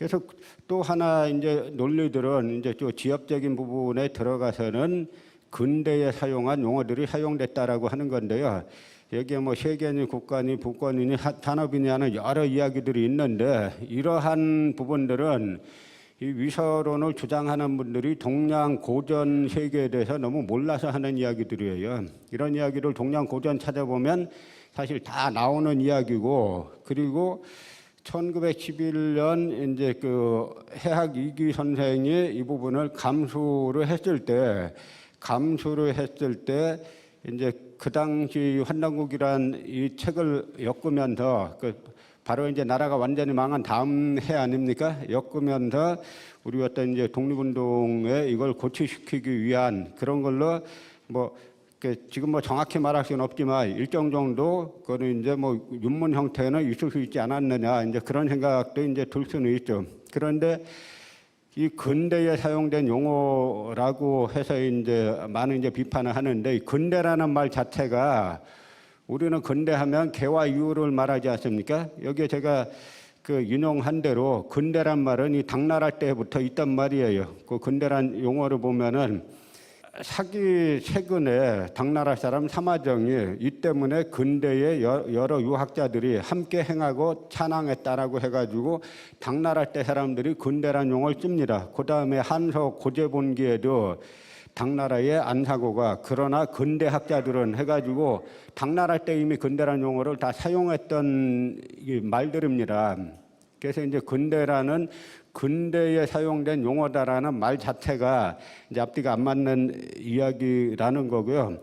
그래서 또 하나 이제 논리들은 이제 또 지역적인 부분에 들어가서는 근대에 사용한 용어들이 사용됐다라고 하는 건데요. 여기에 뭐 세계니 국가니 북권이니 하- 산업이니 하는 여러 이야기들이 있는데 이러한 부분들은 이 위서론을 주장하는 분들이 동양 고전 세계에 대해서 너무 몰라서 하는 이야기들이에요. 이런 이야기를 동양 고전 찾아보면 사실 다 나오는 이야기고 그리고 1911년 이제 그 해학 이기 선생이 이 부분을 감수를 했을 때 감수를 했을 때 이제 그 당시 환단국이란 이 책을 엮으면서 그 바로 이제 나라가 완전히 망한 다음 해 아닙니까? 엮으면서 우리 어떤 이제 독립운동에 이걸 고취시키기 위한 그런 걸로 뭐그 지금 뭐 정확히 말할 수는 없지만 일정 정도 그거는 이제 뭐 윤문 형태는 있을 수 있지 않았느냐 이제 그런 생각도 이제 들 수는 있죠. 그런데 이 근대에 사용된 용어라고 해서 이제 많은 이제 비판을 하는데 이 근대라는 말 자체가 우리는 근대하면 개와 이후를 말하지 않습니까? 여기에 제가 그 인용한 대로 근대란 말은 이 당나라 때부터 있단 말이에요. 그 근대란 용어를 보면은 사기 최근에 당나라 사람 사마정이 이 때문에 근대의 여- 여러 유학자들이 함께 행하고 찬양했다라고 해가지고 당나라 때 사람들이 근대란 용어를 씁니다. 그 다음에 한서 고제본기에도 당나라의 안사고가 그러나 근대 학자들은 해가지고 당나라 때 이미 근대란 용어를 다 사용했던 이 말들입니다. 그래서 이제 근대라는 근대에 사용된 용어다라는 말 자체가 이제 앞뒤가 안 맞는 이야기라는 거고요.